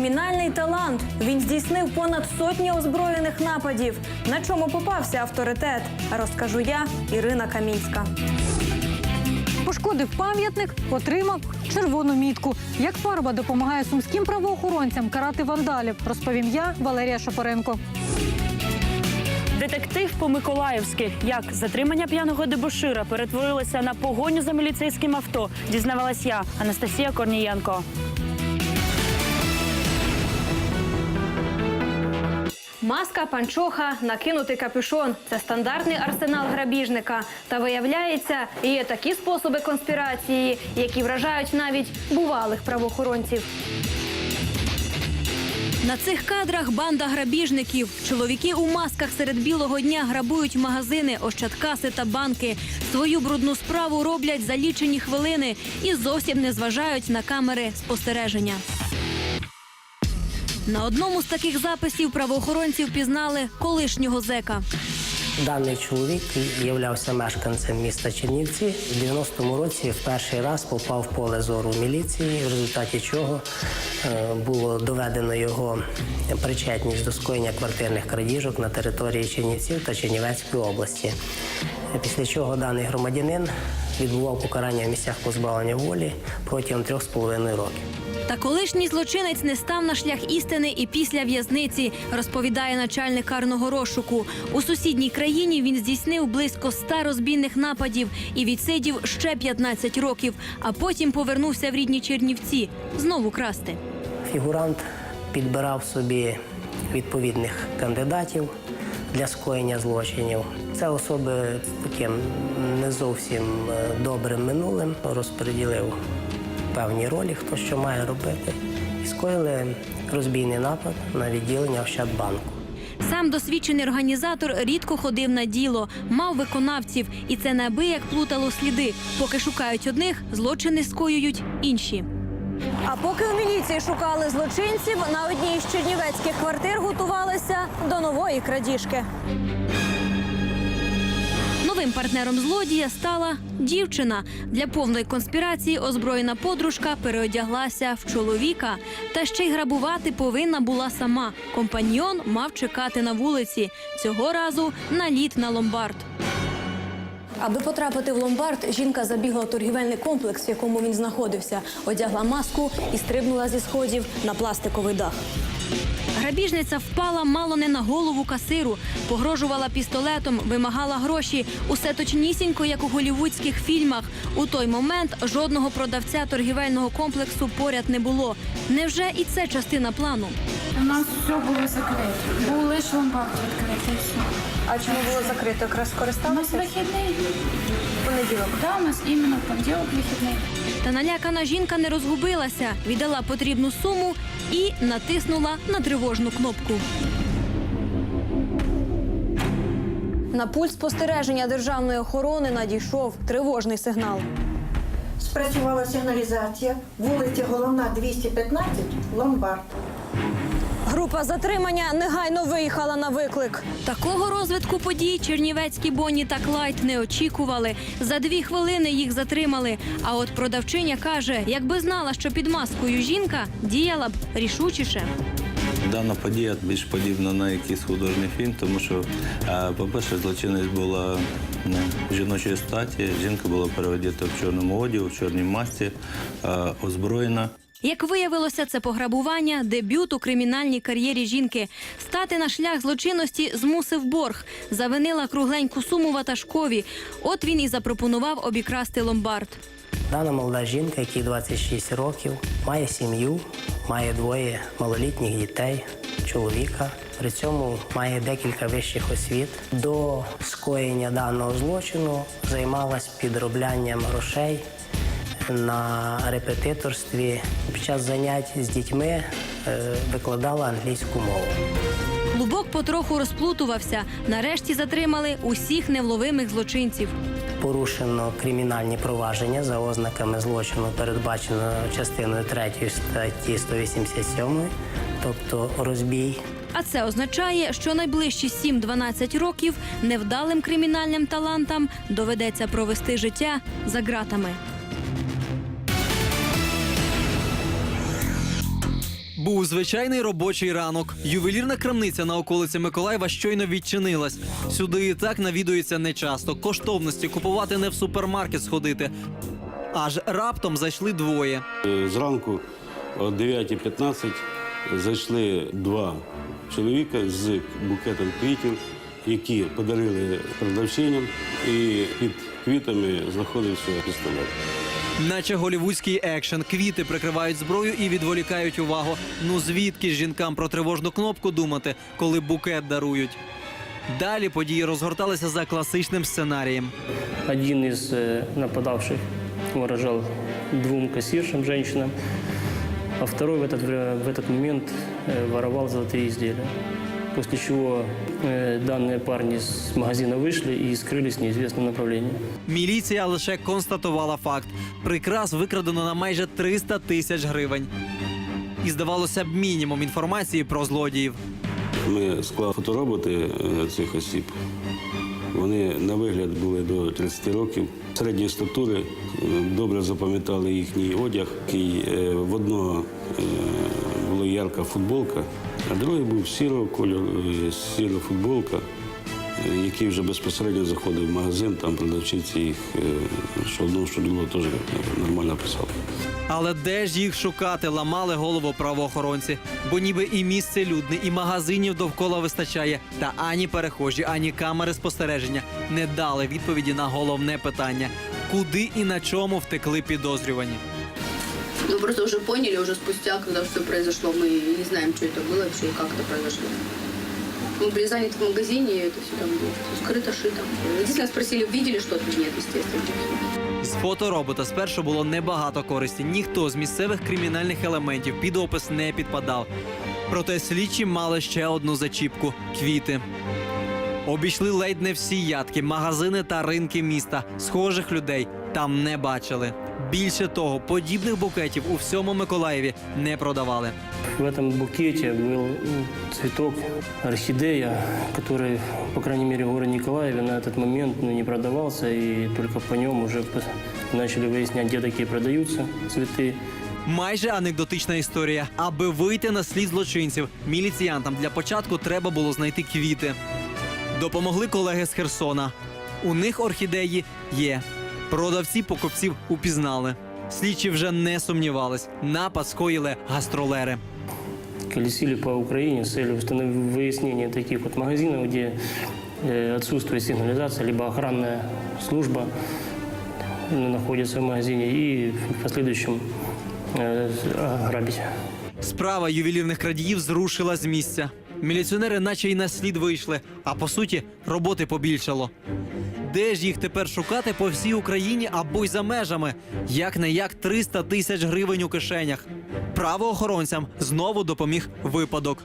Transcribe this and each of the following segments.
Кримінальний талант. Він здійснив понад сотні озброєних нападів. На чому попався авторитет? Розкажу я, Ірина Камінська. Пошкодив пам'ятник, отримав червону мітку. Як фарба допомагає сумським правоохоронцям карати вандалів, розповім я, Валерія Шапоренко. Детектив по-миколаївськи. Як затримання п'яного дебошира перетворилося на погоню за міліцейським авто, дізнавалась я, Анастасія Корнієнко. Маска, панчоха, накинутий капюшон це стандартний арсенал грабіжника. Та виявляється, є такі способи конспірації, які вражають навіть бувалих правоохоронців. На цих кадрах банда грабіжників. Чоловіки у масках серед білого дня грабують магазини, ощадкаси та банки. Свою брудну справу роблять за лічені хвилини і зовсім не зважають на камери спостереження. На одному з таких записів правоохоронці впізнали колишнього зека. Даний чоловік являвся мешканцем міста Чернівці. В 90-му році в перший раз попав в поле зору міліції, в результаті чого е, було доведено його причетність до скоєння квартирних крадіжок на території Чернівців та Чернівецької області. Після чого даний громадянин відбував покарання в місцях позбавлення волі протягом трьох з половиною років. Та колишній злочинець не став на шлях істини і після в'язниці, розповідає начальник карного розшуку. У сусідній країні він здійснив близько ста розбійних нападів і відсидів ще 15 років, а потім повернувся в рідні Чернівці знову красти. Фігурант підбирав собі відповідних кандидатів для скоєння злочинів. Це особи з таким не зовсім е, добрим минулим розподілив певні ролі, хто що має робити, і скоїли розбійний напад на відділення Ощадбанку. Сам досвідчений організатор рідко ходив на діло, мав виконавців, і це неабияк плутало сліди. Поки шукають одних, злочини скоюють інші. А поки у міліції шукали злочинців, на одній із чернівецьких квартир готувалися до нової крадіжки. Новим партнером злодія стала дівчина. Для повної конспірації озброєна подружка переодяглася в чоловіка. Та ще й грабувати повинна була сама. Компаньйон мав чекати на вулиці. Цього разу наліт на ломбард. Аби потрапити в ломбард, жінка забігла торгівельний комплекс, в якому він знаходився, одягла маску і стрибнула зі сходів на пластиковий дах. Грабіжниця впала мало не на голову касиру, погрожувала пістолетом, вимагала гроші. Усе точнісінько, як у голівудських фільмах. У той момент жодного продавця торгівельного комплексу поряд не було. Невже і це частина плану? У нас все було закрито. Був лише ломбард відкритий. все. А чому було закрито? Якраз У нас скористалися? вихідний. Понеділок. Да, у нас іменно в понеділок вихідний. Та налякана жінка не розгубилася, віддала потрібну суму і натиснула на тривожну кнопку. На пульт спостереження державної охорони надійшов тривожний сигнал. Спрацювала сигналізація. Вулиця Головна 215, ломбард. Група затримання негайно виїхала на виклик. Такого розвитку подій чернівецькі Бонні та Клайд не очікували. За дві хвилини їх затримали. А от продавчиня каже, якби знала, що під маскою жінка діяла б рішучіше. Дана подія більш подібна на якийсь художній фільм, тому що, е, по-перше, злочинець була ну, жіночої статі. Жінка була переодіта в чорному одягу, в чорній масці, е, озброєна. Як виявилося, це пограбування, дебют у кримінальній кар'єрі жінки. Стати на шлях злочинності змусив борг. Завинила кругленьку суму ватажкові. От він і запропонував обікрасти ломбард. Дана молода жінка, якій 26 років, має сім'ю, має двоє малолітніх дітей, чоловіка. При цьому має декілька вищих освіт. До скоєння даного злочину займалась підроблянням грошей на репетиторстві. Під час занять з дітьми е, викладала англійську мову. Клубок потроху розплутувався. Нарешті затримали усіх невловимих злочинців. Порушено кримінальні провадження за ознаками злочину, передбачено частиною 3 статті 187, тобто розбій. А це означає, що найближчі 7-12 років невдалим кримінальним талантам доведеться провести життя за ґратами. Був звичайний робочий ранок. Ювелірна крамниця на околиці Миколаєва щойно відчинилась. Сюди і так навідується нечасто. Коштовності купувати не в супермаркет сходити. Аж раптом зайшли двоє. Е, Зранку о 9.15 зайшли два чоловіка з букетом квітів, які подарили продавчиням, і під квітами знаходився пістолет. Наче голівудський екшен. Квіти прикривають зброю і відволікають увагу. Ну звідки ж жінкам про тривожну кнопку думати, коли букет дарують? Далі події розгорталися за класичним сценарієм. Один из э, нападавших угрожал двум кассиршам, женщинам, а второй в этот, вре- в этот момент э, воровал золотые изделия. После чего э, данные парни с магазина вышли и скрылись в неизвестном направлении. Міліція лише констатувала факт: прикрас викрадено на майже 300 тисяч гривень. І здавалося б, мінімум інформації про злодіїв. Ми склали фотороботи е, цих осіб. Вони на вигляд були до 30 років. Середньої статури е, добре запам'ятали їхній одяг. який, е, В одного е, була ярка футболка, а другий був сірого кольору, е, сіра футболка, е, який вже безпосередньо заходив в магазин, там продавчиці їх, е, що одного, що другого теж нормально писали. Але де ж їх шукати, ламали голову правоохоронці, бо ніби і місце людне, і магазинів довкола вистачає. Та ані перехожі, ані камери спостереження не дали відповіді на головне питання: куди і на чому втекли підозрювані. Мы просто уже поняли, уже спустя, когда все произошло, мы не знаем, что это было вообще и как это произошло. Мы были заняты в магазине, и это все там было всё скрыто, шито. Единственное, спросили, видели что-то? Нет, естественно. З фоторобота спершу було небагато користі. Ніхто з місцевих кримінальних елементів під опис не підпадав. Проте слідчі мали ще одну зачіпку квіти. Обійшли ледь не всі ядки, магазини та ринки міста. Схожих людей там не бачили. Більше того, подібних букетів у всьому Миколаєві не продавали. В этом букете был м, цветок орхидея, который, по крайней мере, в городе Николаеве на этот момент ну, не продавался, и только по нем уже пос- начали выяснять, где такие продаются цветы. Майже анекдотична історія. Аби вийти на слід злочинців, міліціянтам для початку треба було знайти квіти. Допомогли колеги з Херсона. У них орхідеї є. Продавці покупців упізнали. Слідчі вже не сумнівались. Напад скоїли гастролери. Колесили по Украине с целью установ- выяснения таких вот магазинов, где э, отсутствует сигнализация, либо охранная служба ну, находится в магазине, и в последующем э, ограбить. Справа ювелірних крадіїв зрушила з місця. Міліціонери, наче й на слід вийшли, а по суті, роботи побільшало. Де ж їх тепер шукати по всій Україні або й за межами? Як не як 300 тисяч гривень у кишенях. Правоохоронцям знову допоміг випадок.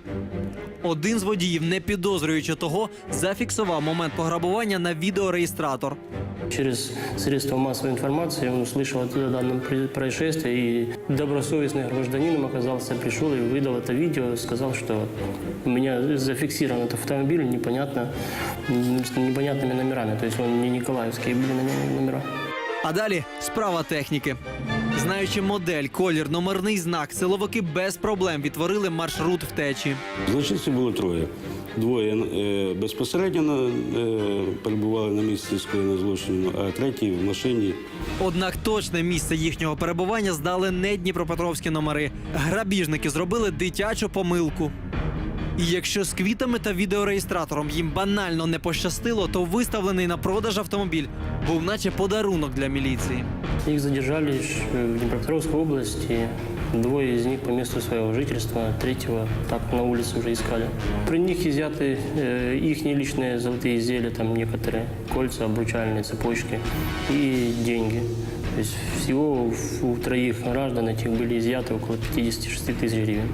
Один з водіїв, не підозрюючи того, зафіксував момент пограбування на відеореєстратор. Через средства массовой информации он услышал о данном при- происшествии и добросовестный гражданином оказался, пришел и выдал это видео, сказал, что у меня зафиксирован этот автомобиль непонятно, м, с непонятными номерами, то есть он не Николаевские были на нем номера. А далі справа техніки. Знаючи модель, колір, номерний знак, силовики без проблем відтворили маршрут втечі. Злочинців було троє. Двоє е, безпосередньо е, перебували на місці скоєння злочину, а третій в машині Однак точне місце їхнього перебування здали не дніпропетровські номери. Грабіжники зробили дитячу помилку. І якщо з квітами та відеореєстратором їм банально не пощастило, то виставлений на продаж автомобіль був наче подарунок для міліції. Их задержали в Днепропетровской области. Двое из них по месту своего жительства, третьего так на улице уже искали. При них изъяты э, их личные золотые изделия, там некоторые кольца, обручальные цепочки и деньги. То есть всего у- у троих граждан этих были изъяты около 56 тысяч гривен.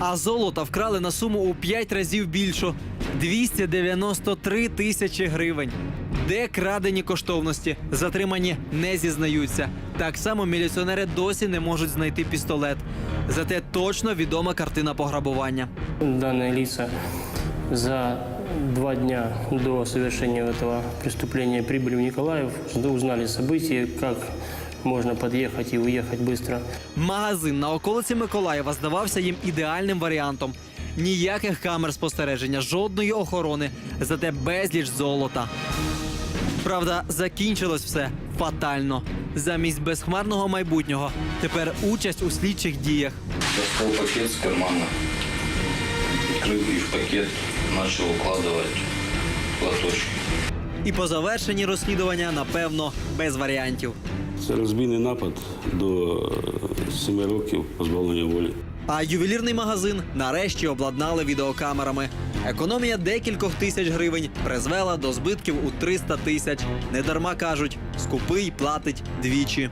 А золота вкрали на суму у 5 разів більшу 293 тисячі гривень. Де крадені коштовності? Затримані не зізнаються. Так само міліціонери досі не можуть знайти пістолет. Зате точно відома картина пограбування. Данные лица за два дня до совершения этого преступления прибыли в Николаев, узнали события, как можно подъехать и уехать быстро. Магазин на околиці Миколаєва здавався їм ідеальним варіантом. Ніяких камер спостереження, жодної охорони, зате безліч золота. Правда, закінчилось все фатально. Замість безхмарного майбутнього тепер участь у слідчих діях. Достал пакет с кармана, открыл и в пакет начал укладывать платочки. І по завершенні розслідування, напевно, без варіантів. Це розбійний напад до 7 років позбавлення волі. А ювелірний магазин нарешті обладнали відеокамерами. Економія декількох тисяч гривень призвела до збитків у 300 тисяч. Недарма кажуть, скупий платить двічі.